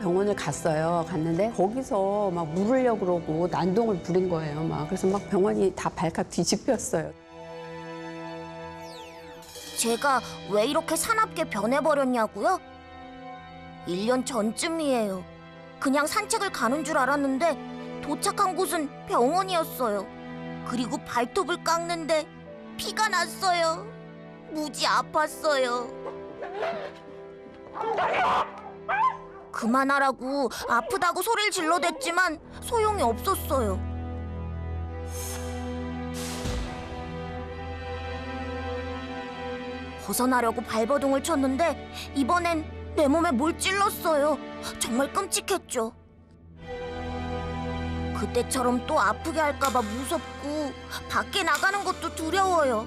병원을 갔어요. 갔는데 거기서 막 물으려고 그러고 난동을 부린 거예요. 막 그래서 막 병원이 다 발칵 뒤집혔어요. 제가 왜 이렇게 사납게 변해버렸냐고요? 1년 전쯤이에요. 그냥 산책을 가는 줄 알았는데 도착한 곳은 병원이었어요. 그리고 발톱을 깎는데 피가 났어요. 무지 아팠어요. 그만하라고 아프다고 소리를 질러댔지만 소용이 없었어요. 벗어나려고 발버둥을 쳤는데 이번엔 내 몸에 뭘 찔렀어요. 정말 끔찍했죠. 그때처럼 또 아프게 할까봐 무섭고 밖에 나가는 것도 두려워요.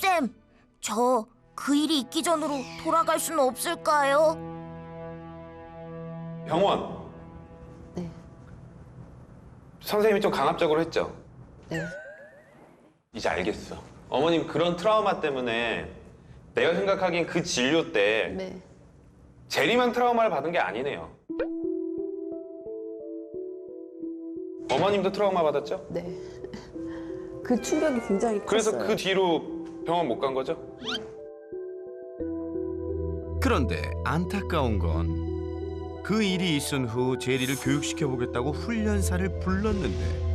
쌤, 저 그 일이 있기 전으로 돌아갈 수는 없을까요? 병원. 네. 선생님이 좀 강압적으로 했죠. 네. 이제 알겠어. 어머님 그런 트라우마 때문에 내가 생각하기엔 그 진료 때 네. 제리만 트라우마를 받은 게 아니네요. 어머님도 트라우마 받았죠? 네. 그 충격이 굉장히 컸어요. 그래서 그 뒤로 병원 못 간 거죠? 그런데 안타까운 건 그 일이 있은 후 제리를 교육시켜 보겠다고 훈련사를 불렀는데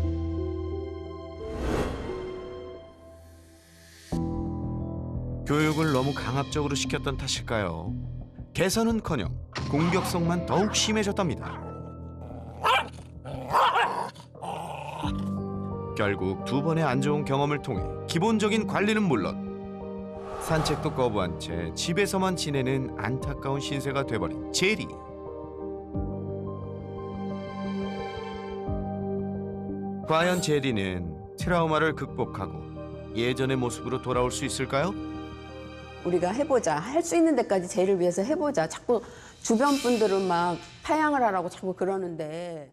교육을 너무 강압적으로 시켰던 탓일까요? 개선은커녕 공격성만 더욱 심해졌답니다. 결국 두 번의 안 좋은 경험을 통해 기본적인 관리는 물론 산책도 거부한 채 집에서만 지내는 안타까운 신세가 돼버린 제리. 과연 제리는 트라우마를 극복하고 예전의 모습으로 돌아올 수 있을까요? 우리가 해보자. 할 수 있는 데까지 쟤를 위해서 해보자. 자꾸 주변 분들은 막 파양을 하라고 자꾸 그러는데